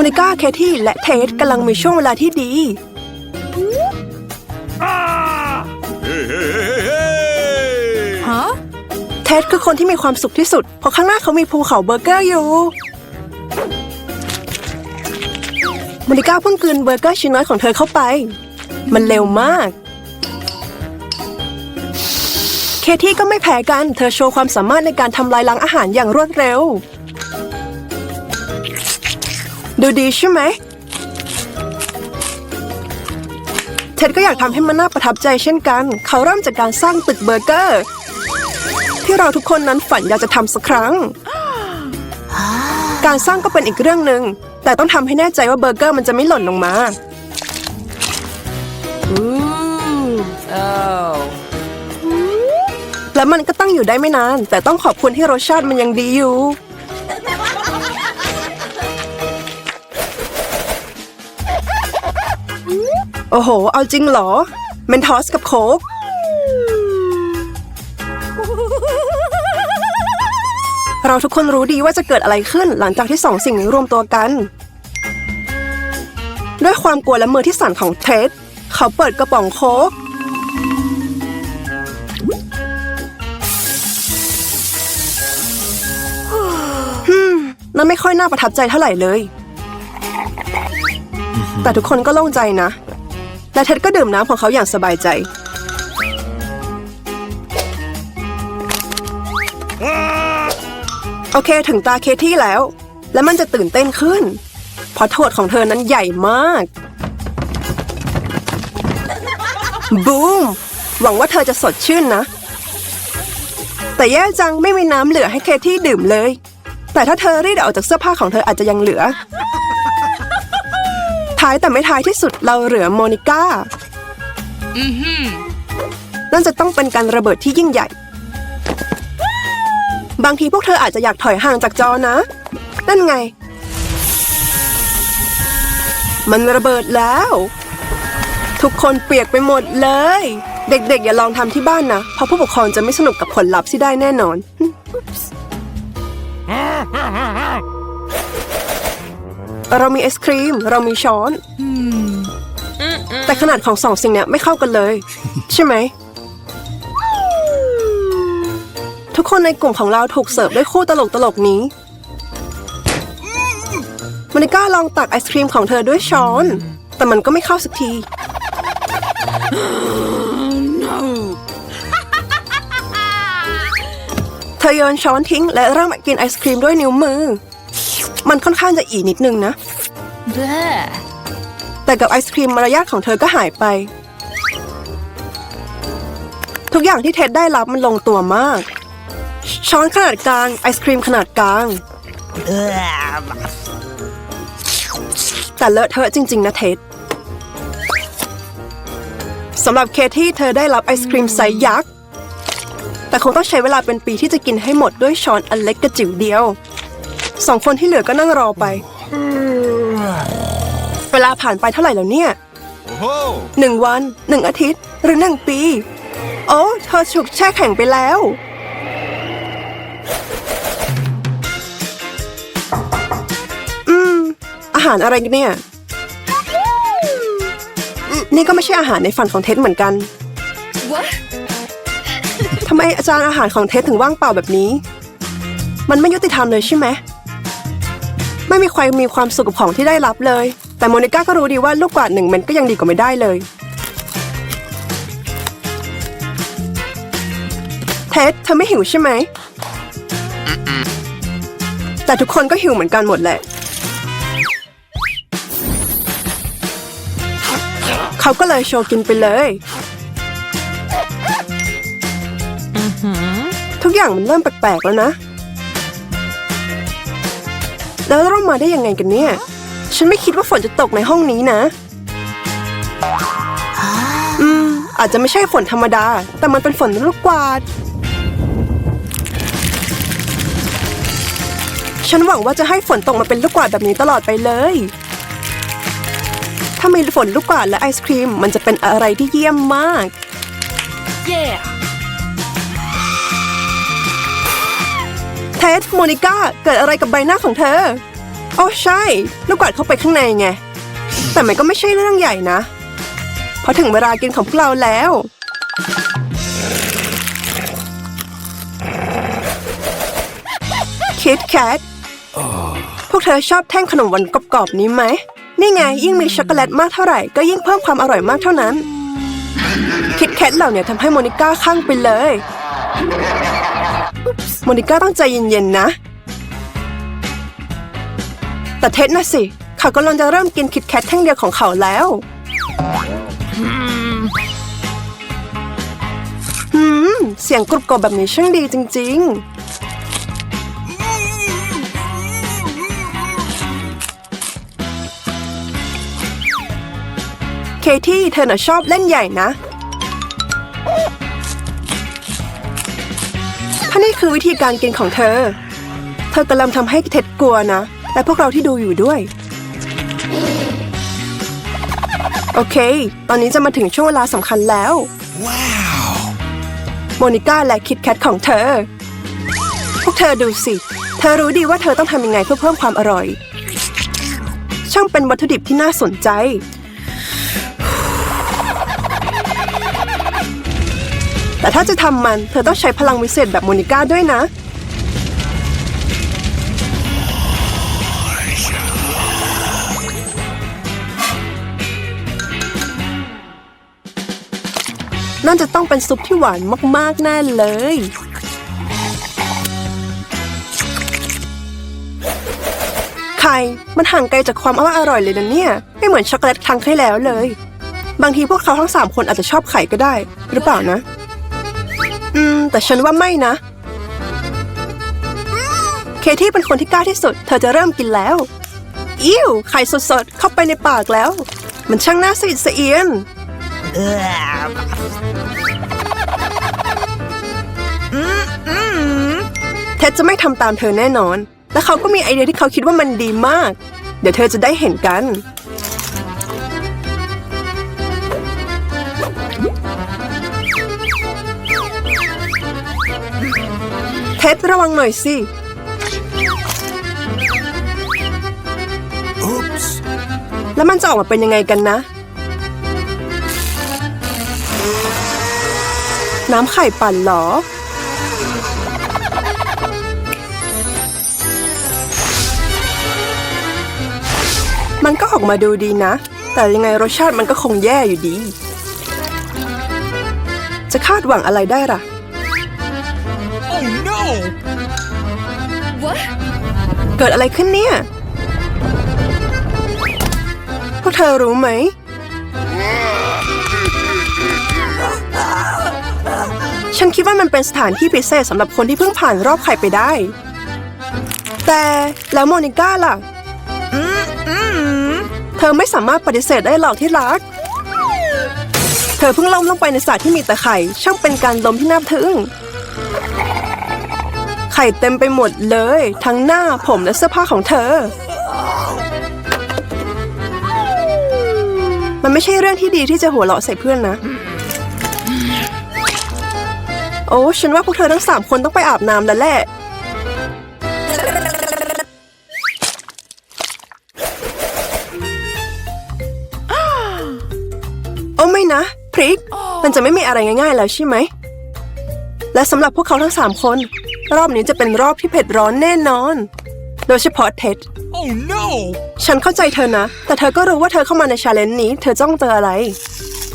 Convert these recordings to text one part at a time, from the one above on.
โมนิก้าเคที่และเทสกำลังมีช่วงเวลาที่ดีฮะเท็ดคือคนที่มีความสุขที่สุด เพราะข้างหน้าเขามีภูเขาเบอร์เกอร์อยู่โมนิก้าเพิ่งกลืนเบอร์เกอร์ชิ้นน้อยของเธอเข้าไป มันเร็วมาก เคที่ก็ไม่แพ้กัน เธอโชว์ความสามารถในการทำลายล้างอาหารอย่างรวดเร็ว ดูดีใช่ไหม เท็ดก็อยากทำให้มันน่าประทับใจเช่นกัน เขาเริ่มจากการสร้างตึกเบอร์เกอร์ ที่เราทุกคนนั้นฝันอยากจะทำสักครั้ง การสร้างก็เป็นอีกเรื่องหนึ่ง แต่ต้องทำให้แน่ใจว่าเบอร์เกอร์มันจะไม่หล่นลงมาอู้โอ้และมันก็ตั้งอยู่ได้ไม่นาน แต่ต้องขอบคุณที่รสชาติมันยังดีอยู่ โอ้โห เอาจริงเหรอ เมนทอสกับโค้กเราทุกคนรู้ดีว่าจะเกิดอะไรขึ้นหลังจากที่สองสิ่งนี้รวมตัวกัน ด้วยความกลัวและมือที่สั่นของเทรดเขาเปิดกระป๋องโค้กนั่นไม่ค่อยน่าประทับใจเท่าไหร่เลย แต่ทุกคนก็โล่งใจนะ และเท็ดก็ดื่มน้ำของเขาอย่างสบายใจ โอเคถึงตาเคที่แล้ว และมันจะตื่นเต้นขึ้น เพราะโทษของเธอนั้นใหญ่มาก บูม หวังว่าเธอจะสดชื่นนะ แต่แย่จังไม่มีน้ำเหลือให้เคที่ดื่มเลย แต่ถ้าเธอรีดออกจากเสื้อผ้าของเธออาจจะยังเหลือ ท้ายแต่ไม่ท้ายที่สุดเราเหลือโมนิก้าอือหือนั่นจะต้องเป็นการระเบิดที่ยิ่งใหญ่ บางทีพวกเธออาจจะอยากถอยห่างจากจอนะ นั่นไง มันระเบิดแล้ว ทุกคนเปียกไปหมดเลย เด็กๆ อย่าลองทำที่บ้านนะ เพราะผู้ปกครองจะไม่สนุกกับผลลัพธ์ที่ได้แน่นอน เรามีไอศครีม เรามีช้อน แต่ขนาดของสองสิ่งเนี้ยไม่เข้ากันเลย ใช่ไหม ทุกคนในกลุ่มของเราถูกเสิร์ฟด้วยคู่ตลกตลกๆนี้มอนิก้าลองตักไอศครีมของเธอด้วยช้อน แต่มันก็ไม่เข้าสักที เธอโยนช้อนทิ้งและเริ่มกินไอศครีมด้วยนิ้วมือ มันค่อนข้างจะอีนิดนึงนะ เบ้อแต่กับไอศครีมมารยาทของเธอก็หายไป ทุกอย่างที่เท็ดได้รับมันลงตัวมาก ช้อนขนาดกลาง ไอศครีมขนาดกลางแต่เลอะเทอะจริง ๆ นะเท็ดสำหรับเคที่เธอได้รับไอศครีมไซส์ยักษ์ แต่คงต้องใช้เวลาเป็นปีที่จะกินให้หมดด้วยช้อนอันเล็กกระจิ๋วเดียว สองคนที่เหลือก็นั่งรอไป เวลาผ่านไปเท่าไหร่แล้วเนี่ย Oh! หนึ่งวันหนึ่งอาทิตย์ หรือหนึ่งปี โอ้เธอฉุกแช่แข็งไปแล้ว อืม อาหารอะไรกันเนี่ย นี่ก็ไม่ใช่อาหารในฝันของเท็ดเหมือนกัน What ทำไมอาจารย์อาหารของเท็ดถึงว่างเปล่าแบบนี้ มันไม่ยุติธรรมเลยใช่ไหม ไม่มีใครมีความสุขกับของที่ได้รับเลย แต่โมนิก้าก็รู้ดีว่าลูกกวาดหนึ่งเม็ดก็ยังดีกว่าไม่ได้เลยเท็ดเธอไม่หิวใช่ไหม แต่ทุกคนก็หิวเหมือนกันหมดแหละ เขาก็เลยโชว์กินไปเลย ทุกอย่างมันเริ่มแปลกๆแล้วนะ แล้วเรามาได้ยังไงกันเนี่ย ฉันไม่คิดว่าฝนจะตกในห้องนี้นะ อืม อาจจะไม่ใช่ฝนธรรมดา แต่มันเป็นฝนลูกกวาด ฉันหวังว่าจะให้ฝนตกมาเป็นลูกกวาดแบบนี้ตลอดไปเลย ถ้ามีฝนลูกกวาดและไอศครีม มันจะเป็นอะไรที่เยี่ยมมาก yeah เท็ดโมนิก้าเกิดอะไรกับใบหน้าของเธอโอ้ใช่ ลูกกวาดเข้าไปข้างในไง แต่มันก็ไม่ใช่เรื่องใหญ่นะ เพราะถึงเวลากินของพวกเราแล้ว คิดแคทพวกเธอชอบแท่งขนมหวานกรอบๆนี้ไหม นี่ไงยิ่งมีช็อกโกแลตมากเท่าไหร่ ก็ยิ่งเพิ่มความอร่อยมากเท่านั้น คิดแคทเหล่าเนี่ยทำให้โมนิก้าข้างไปเลย โมนิก้าต้องใจเย็นๆนะ แต่เท็ดนะสิ เขากำลังจะเริ่มกินคิดแคทแท่งเดียวของเขาแล้วหืม เสียงกรุบกรอบแบบนี้ช่างดีจริง ๆเคที่เธอน่ะชอบเล่นใหญ่นะ นี่คือวิธีการกินของเธอ เธอกำลังทำให้เท็ดกลัวนะ และพวกเราที่ดูอยู่ด้วย โอเค ตอนนี้จะมาถึงช่วงเวลาสำคัญแล้วโมนิก้าและคิดแคทของเธอ พวกเธอดูสิ เธอรู้ดีว่าเธอต้องทำยังไงเพื่อเพิ่มความอร่อย ช่างเป็นวัตถุดิบที่น่าสนใจ แต่ถ้าจะทำมันเธอต้องใช้พลังวิเศษแบบโมนิก้าด้วยนะ นั่นจะต้องเป็นซุปที่หวานมากๆ แน่เลย ไข่ มันห่างไกลจากความว่าอร่อยเลยนะเนี่ย ไม่เหมือนช็อกโกแลตครั้งที่แล้วเลย บางทีพวกเขาทั้งสามคนอาจจะชอบไข่ก็ได้ หรือเปล่านะ อืม แต่ฉันว่าไม่นะ เคที่เป็นคนที่กล้าที่สุด เธอจะเริ่มกินแล้ว อิ่วไข่สดๆ เข้าไปในปากแล้ว มันช่างน่าสะอิดสะเอียนเท็ดจะไม่ทำตามเธอแน่นอน และเขาก็มีไอเดียที่เขาคิดว่ามันดีมาก เดี๋ยวเธอจะได้เห็นกัน เท็ดระวังหน่อยสิแล้วมันจะออกมาเป็นยังไงกันนะ น้ำไข่ปั่นเหรอ มันก็ออกมาดูดีนะ แต่ยังไงรสชาติมันก็คงแย่อยู่ดี จะคาดหวังอะไรได้ล่ะ เกิดอะไรขึ้นเนี่ย พวกเธอรู้ไหม ฉันคิดว่ามันเป็นสถานที่พิเศษสำหรับคนที่เพิ่งผ่านรอบไข่ไปได้ แต่แล้วโมนิก้าล่ะ เธอไม่สามารถปฏิเสธได้หรอกที่รัก เธอเพิ่งล้มลงไปในสระที่มีแต่ไข่ ช่างเป็นการล้มที่น่าทึ่งไข่เต็มไปหมดเลย ทั้งหน้าผมและเสื้อผ้าของเธอ มันไม่ใช่เรื่องที่ดีที่จะหัวเราะใส่เพื่อนนะ โอ้ฉันว่าพวกเธอทั้งสามคนต้องไปอาบน้ำแล้วแหละโอ้ไม่นะพริก มันจะไม่มีอะไรง่ายๆแล้วใช่ไหม และสำหรับพวกเขาทั้งสามคน รอบนี้จะเป็นรอบที่เผ็ดร้อนแน่นอน โดยเฉพาะเท็ด Oh no! ฉันเข้าใจเธอนะ แต่เธอก็รู้ว่าเธอเข้ามาในชาเลนจ์นี้ เธอจ้องเจออะไร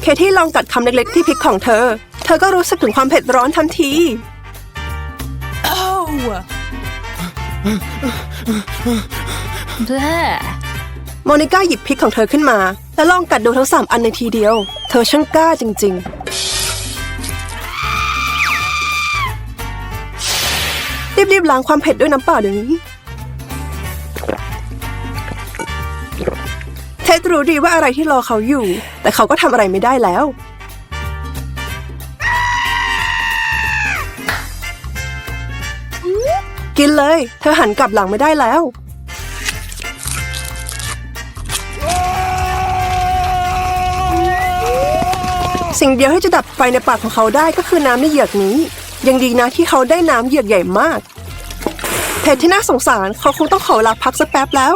เคที่ลองกัดคำเล็ก ๆ ที่พริกของเธอ เธอก็รู้สึกถึงความเผ็ดร้อนทันที Oh! Bleh. โมนิก้าหยิบพริกของเธอขึ้นมา และลองกัดดูทั้งสามอันในทีเดียว เธอช่างกล้าจริง ๆ รีบๆล้างความเผ็ดด้วยน้ำเปล่าเดี๋ยวนี้ เท็ดรู้ดีว่าอะไรที่รอเขาอยู่ แต่เขาก็ทำอะไรไม่ได้แล้ว กินเลย เธอหันกลับหลังไม่ได้แล้ว สิ่งเดียวที่จะดับไฟในปากของเขาได้ก็คือน้ำในเหยือกนี้ ยังดีนะที่เขาได้น้ำเหยือกใหญ่มากแพทที่น่าสงสารเขาคงต้องขอลาพักสักแป๊บแล้ว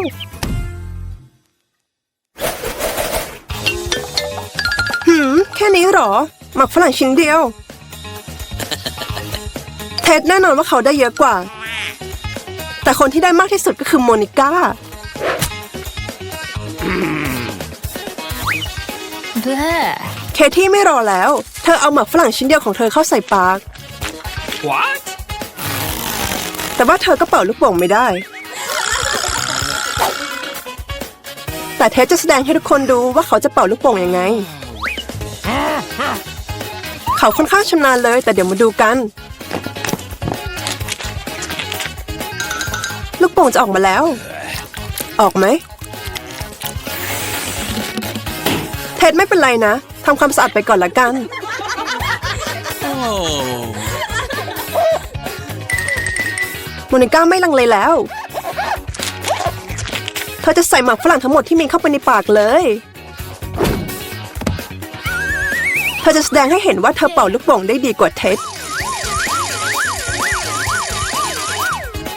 หืม แค่นี้หรอ หมักฝรั่งชิ้นเดียวเท็ดแน่นอนว่าเขาได้เยอะกว่า แต่คนที่ได้มากที่สุดก็คือโมนิก้าเคที่ไม่รอแล้ว เธอเอาหมักฝรั่งชิ้นเดียวของเธอเข้าใส่ปาก What? แต่ว่าเธอก็เป่าลูกโป่งไม่ได้ แต่เทสจะแสดงให้ทุกคนดูว่าเขาจะเป่าลูกโป่งยังไง เขาค่อนข้างชำนาญเลย แต่เดี๋ยวมาดูกัน ลูกโป่งจะออกมาแล้ว ออกไหม เท็ดไม่เป็นไรนะทำความสะอาดไปก่อนละกัน Oh. โมนิก้าไม่ลังเลแล้ว เธอจะใส่หมากฝรั่งทั้งหมดที่มีเข้าไปในปากเลย เธอจะแสดงให้เห็นว่าเธอเป่าลูกโป่งได้ดีกว่าเท็ด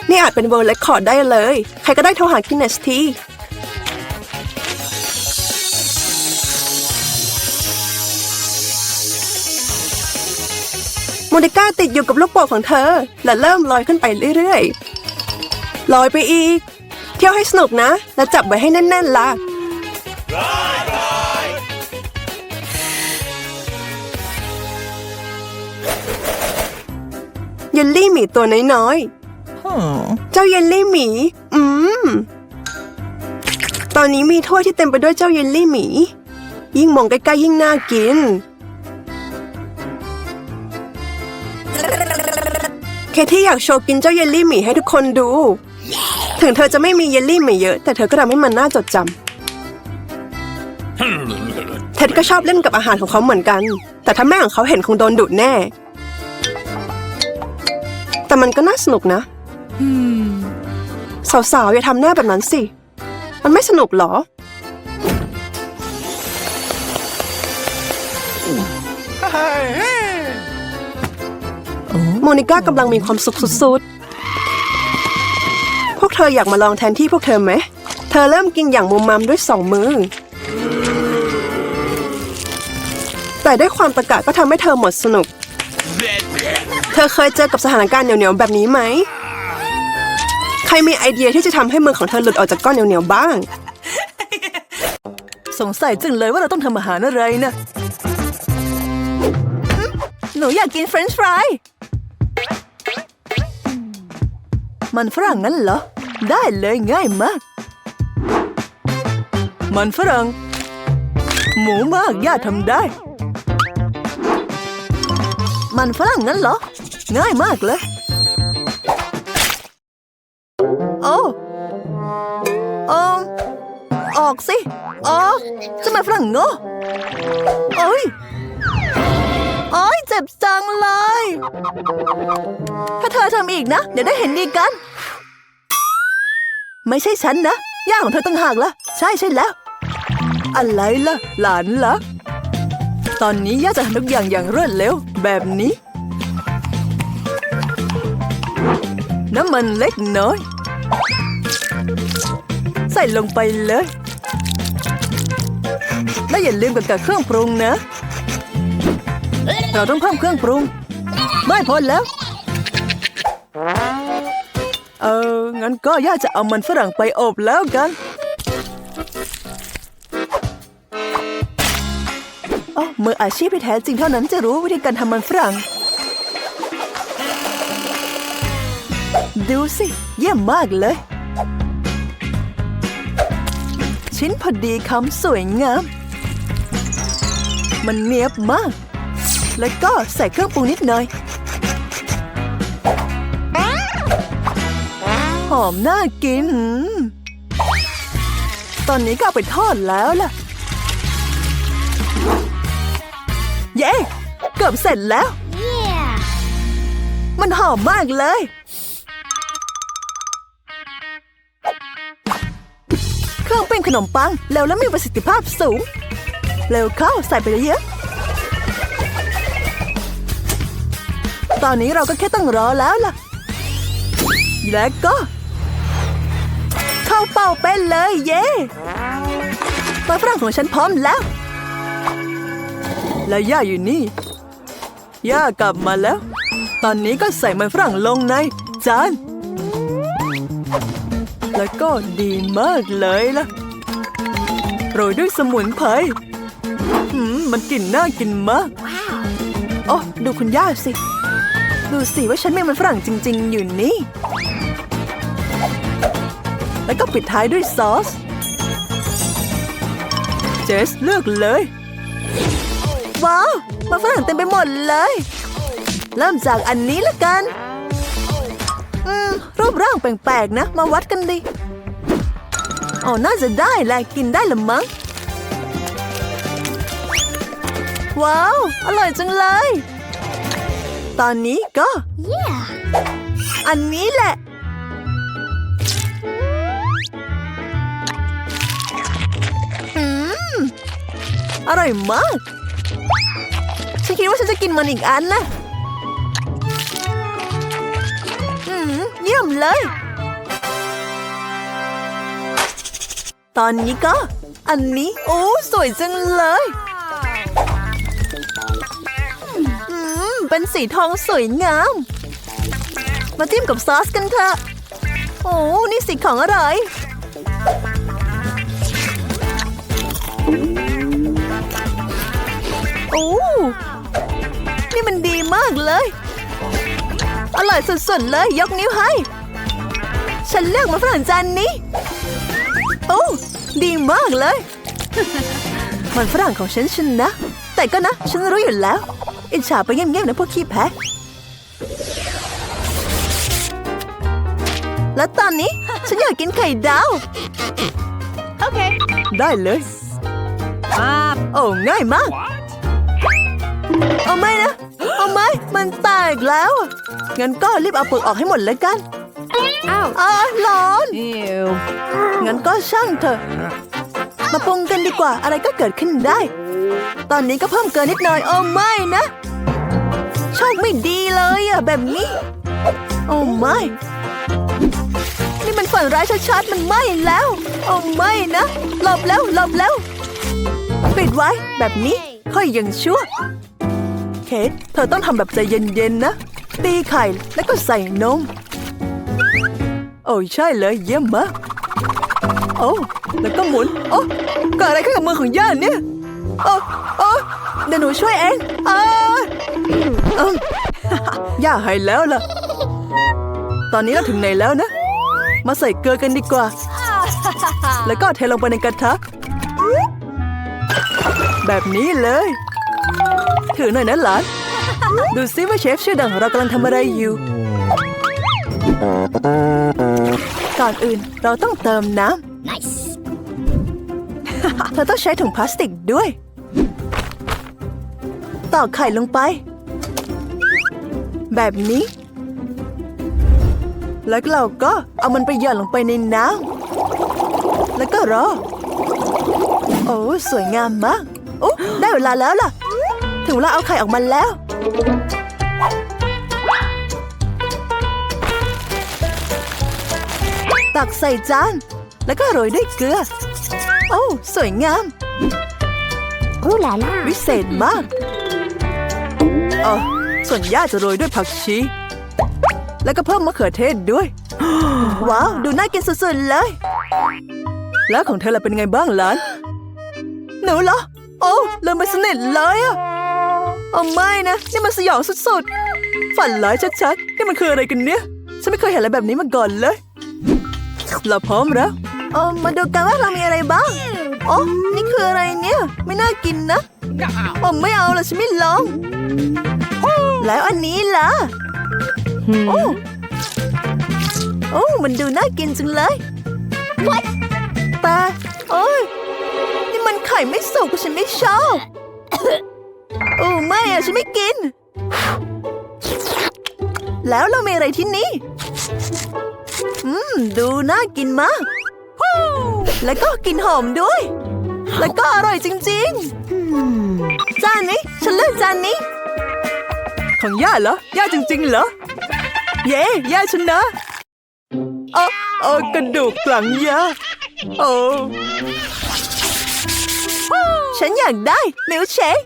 นี่อาจเป็นเวิร์ลเลคคอร์ดได้เลย ใครก็ได้โทรหากินเนสที โมนิก้าติดอยู่กับลูกโป่งของเธอ และเริ่มลอยขึ้นไปเรื่อยๆ ลอยไปอีก เที่ยวให้สนุกนะ และจับไว้ให้แน่นๆล่ะเยลลี่หมีตัวน้อยๆ เจ้าเยลลี่หมี อืม ตอนนี้มีถ้วยที่เต็มไปด้วยเจ้าเยลลี่หมี ยิ่งมองใกล้ๆยิ่งน่ากิน เคที่อยากโชว์กินเจ้าเยลลี่หมีให้ทุกคนดู ถึงเธอจะไม่มีเยลลี่หมีเยอะ แต่เธอก็ทำให้มันน่าจดจำเท็ดก็ชอบเล่นกับอาหารของเขาเหมือนกัน แต่ถ้าแม่ของเขาเห็นคงโดนดุแน่ แต่มันก็น่าสนุกนะสาวๆอย่าทำหน้าแบบนั้นสิ มันไม่สนุกหรอ โมนิก้ากำลังมีความสุขสุดๆ พวกเธออยากมาลองแทนที่พวกเธอไหม เธอเริ่มกินอย่างมุมมามด้วยสองมือ แต่ด้วยความตะกะก็ทำให้เธอหมดสนุก เธอเคยเจอกับสถานการณ์เหนียวๆแบบนี้ไหม ใครมีไอเดียที่จะทำให้มือของเธอหลุดออกจากก้อนเหนียวๆบ้าง สงสัยจังเลยว่าเราต้องทำอาหารอะไรนะ หนูอยากกินเฟรนช์ฟราย มันฝรั่งงั้นเหรอ ได้เลยง่ายมาก มันฝรั่ง หมูมากย่าทำได้ มันฝรั่งงั้นเหรอ ง่ายมากเลย โอ้โอ้ออกสิ ออกจะมาฝรั่งโง่โอ้ย โอ้ยเจ็บจังเลย ถ้าเธอทำอีกนะ เดี๋ยวได้เห็นดีกัน ไม่ใช่ฉันนะ ย่าของเธอต่างหากละใช่ใช่แล้ว อะไรล่ะ หลานละตอนนี้ย่าจะทำทุกอย่างอย่างรวดเร็ว แบบนี้ น้ำมันเล็กน้อย ใส่ลงไปเลยและอย่าลืมกับกับเครื่องปรุงนะ เราต้องเพิ่มเครื่องปรุง ไม่พอแล้ว เออ งั้นก็ย่าจะเอามันฝรั่งไปอบแล้วกันอ๋อมืออาชีพที่แท้จริงเท่านั้นจะรู้วิธีการทำมันฝรั่ง ดูสิ เยี่ยมมากเลย ชิ้นพอดีคำสวยงาม มันเนียบมาก แล้วก็ใส่เครื่องปรุงนิดหน่อยหอมน่ากิน ตอนนี้ก็เอาไปทอดแล้วล่ะ เย้ เกือบเสร็จแล้ว Yeah. มันหอมมากเลย เครื่องปิ้งขนมปังเร็วและมีประสิทธิภาพสูง เร็วเข้าใส่ไปเยอะ ตอนนี้เราก็แค่ต้องรอแล้วล่ะ และก็ เข้าเป้าเป็นเลย เย้ปลาฝรั่งของฉันพร้อมแล้ว และย่าอยู่นี่ ย่ากลับมาแล้ว ตอนนี้ก็ใส่มันฝรั่งลงในจาน แล้วก็ดีมากเลยล่ะ โรยด้วยสมุนไพรหืมมันกลิ่นน่ากินมาก โอ้ ดูคุณย่าสิ ดูสิว่าฉันมีมันฝรั่งจริง ๆ อยู่นี่ แล้วก็ปิดท้ายด้วยซอส เจสเลือกเลย ว้าวมันฝรั่งเต็มไปหมดเลย เริ่มจากอันนี้ละกัน อืม รูปร่างแปลกๆนะ มาวัดกันดิอ๋อน่าจะได้แหละกินได้ละมั้ง ว้าว อร่อยจังเลย ตอนนี้ก็ Yeah. อันนี้แหละ อืม อร่อยมาก ฉันคิดว่าฉันจะกินมันอีกอันนะอืม เยี่ยมเลย ตอนนี้ก็ อันนี้ โอ้ สวยจังเลย เป็นสีทองสวยงาม มาจิ้มกับซอสกันเถอะโอ้นี่สีของอร่อยโอ้นี่มันดีมากเลย อร่อยสุดๆเลย ยกนิ้วให้ ฉันเลือกมาฝรั่งจานนี้ โอ้ดีมากเลย มันฝรั่งของฉันชนนะ แต่ก็นะ ฉันรู้อยู่แล้ว อิจฉาไปเงียบๆนะพวกขี้แพ้แล้วตอนนี้ฉันอยากกินไข่ดาว Okay. ได้เลยโอ้ง่ายมาก What? เอาไม่นะ เอาไม่ มันแตกแล้ว งั้นก็รีบเอาเปลือกออกให้หมดเลยกัน Ow. อ้าร้อน Ew. งั้นก็ช่างเถอะ มาปรุงกันดีกว่า อะไรก็เกิดขึ้นได้ ตอนนี้ก็เพิ่มเกินนิดหน่อย โอ้ไม่นะ โชคไม่ดีเลยอะแบบนี้ โอ้ไม่ นี่มันฝันร้ายชัดๆ มันไหม้แล้ว โอ้ไม่นะ หลบแล้วหลบแล้ว ปิดไว้แบบนี้ ค่อยยังชั่ว เคทเธอต้องทำแบบใจเย็นๆนะ ตีไข่แล้วก็ใส่นม โอ้ใช่เลยเยี่ยมมาก โอ้แล้วก็หมุน โอ้เกิดอะไรขึ้นกับมือของย่าเนี่ย โอ้โอ้เดี๋ยวหนูช่วยเองอา เอิ่มย่าหายแล้วล่ะ ตอนนี้เราถึงไหนแล้วนะ มาใส่เกลือกันดีกว่า แล้วก็เทลงไปในกระทะ แบบนี้เลย ถือหน่อยนะหลาน ดูซิว่าเชฟชื่อดังของเรากำลังทำอะไรอยู่ ก่อนอื่นเราต้องเติมน้ำ Nice. เธอต้องใช้ถุงพลาสติกด้วยตอกไข่ลงไป แบบนี้ แล้วเราก็เอามันไปหย่อนลงไปในน้ำแล้วก็รอ โอ้สวยงามมากโอ้ได้เวลาแล้วล่ะ ถึงเวลาเอาไข่ออกมาแล้ว ตักใส่จาน แล้วก็โรยด้วยเกลือ โอ้สวยงาม Ooh la la. วิเศษมากอ๋อ ส่วนย่าจะโรยด้วยผักชี แล้วก็เพิ่มมะเขือเทศด้วย ว้าว ดูน่ากินสุดๆเลย แล้วของเธอล่ะเป็นไงบ้างหลานหนูเหรอ โอ้ลืมไปสนิทเลยอะโอ้ไม่นะ นี่มันสยองสุดๆ ฝันร้ายชัดๆ นี่มันคืออะไรกันเนี่ย ฉันไม่เคยเห็นอะไรแบบนี้มาก่อนเลย เราพร้อมแล้วเออมาดูกันว่าเรามีอะไรบ้างโอ้นี่คืออะไรเนี่ย ไม่น่ากินนะผมไม่เอาละฉันไม่ลอง แล้วอันนี้ล่ะ โอ้ โอ้ มันดูน่ากินจังเลย What แต่โอ้ยนี่มันไข่ไม่สุกฉันไม่ชอบ โอ้ไม่อะฉันไม่กิน แล้วเรามีอะไรที่นี่ อืม ดูน่ากินมาก แล้วก็กลินหอมด้วย แล้วก็อร่อยจริง ๆ จานนี้ ฉันเลือกจานนี้ ของย่าเหรอย่าจริง ๆ เหรอ เย้ย่าชนะโอ้โอ้กระดูกหลังย่าโอ้ฉันอยากได้มิลค์เชค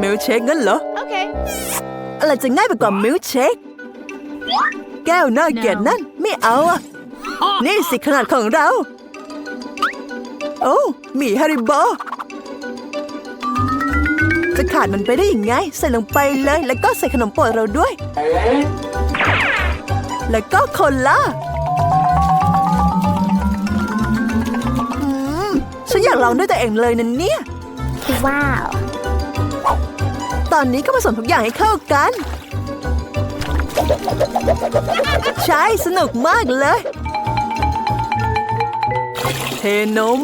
มิลค์เชคงั้นเหรอ Okay. อะไรจะง่ายไปกว่ามิลค์เชคแก้วน่าเกลียดนั่นไม่เอาอะนี่สิขนาดของเรา โอ้หมีฮาริโบ จะขาดมันไปได้ยังไง ใส่ลงไปเลย แล้วก็ใส่ขนมโปรดเราด้วย แล้วก็โคนล่าอืมฉันอยากลองด้วยตัวเองเลยนะเนี่ย Wow. ตอนนี้ก็ผสมทุกอย่างให้เข้ากัน ใช่ สนุกมากเลย เทนม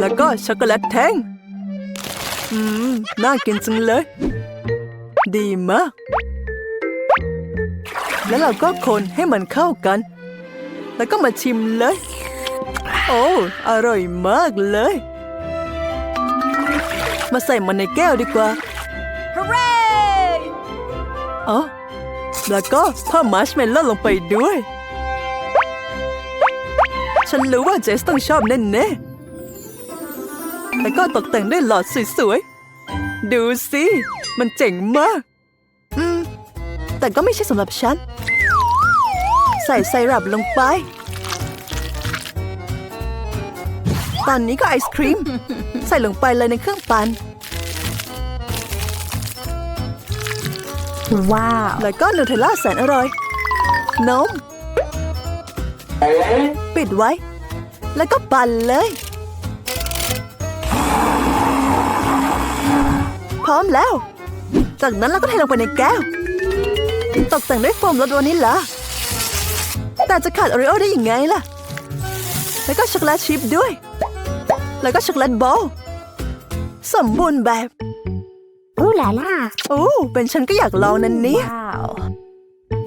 แล้วก็ช็อกโกแลตแท่งอืม น่ากินจังเลย ดีมาก แล้วเราก็คนให้มันเข้ากัน แล้วก็มาชิมเลย โอ้ อร่อยมากเลย มาใส่มันในแก้วดีกว่า Hooray! อ๋อแล้วก็เพิ่มมัชเมลโล่ลงไปด้วย ฉันรู้ว่าเจสต้องชอบแน่ๆ แล้วก็ตกแต่งด้วยหลอดสวยๆ ดูสิ มันเจ๋งมาก อืม แต่ก็ไม่ใช่สำหรับฉัน ใส่ไซรัปลงไป ตอนนี้ก็ไอศครีม ใส่ลงไปเลยในเครื่องปั่น Wow. แล้วก็นูเทลล่าแสนอร่อย นม ปิดไว้ แล้วก็ปั่นเลย ร้อมแล้ว จากนั้นเราก็เทลงไปในแก้ว ตกแต่งด้วยโฟมรสวานิลลาแต่จะขาดโอรีโอได้ยังไงล่ะ แล้วก็ช็อกโกแลตชิพด้วย แล้วก็ช็อกโกแลตบอลสมบูรณ์แบบ Ooh la la. โอ้เป็นฉันก็อยากลองนั่นเนี่ย Wow.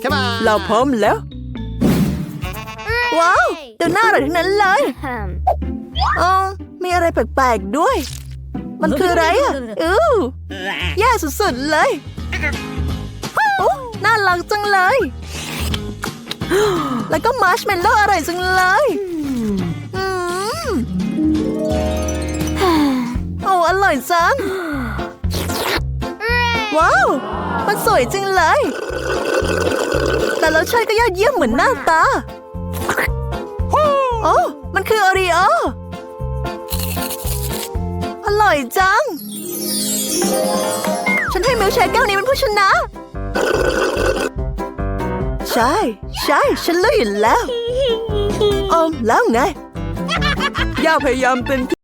Come on. เราพร้อมแล้ว ว้าวดูน่าอร่อยทั้งนั้นเลย Um. อ๋อมีอะไรแปลกๆด้วย มันคืออะไรอะอู้แย่สุดๆเลยอู้น่ารักจังเลย แล้วก็มาร์ชเมลโล่อร่อยจังเลยอืมโอ้อร่อยจัง ว้าว มันสวยจังเลย แต่รสชาติก็ยอดเยี่ยมเหมือนหน้าตา โอ้ มันคือโอรีโออ ร่อยจัง ฉันให้มิลค์เชคแก้วนี้เป็นผู้ชนะ ใช่ ใช่ ฉันรู้อยู่แล้วอมแล้วไงอย่าพยายามเต็มที่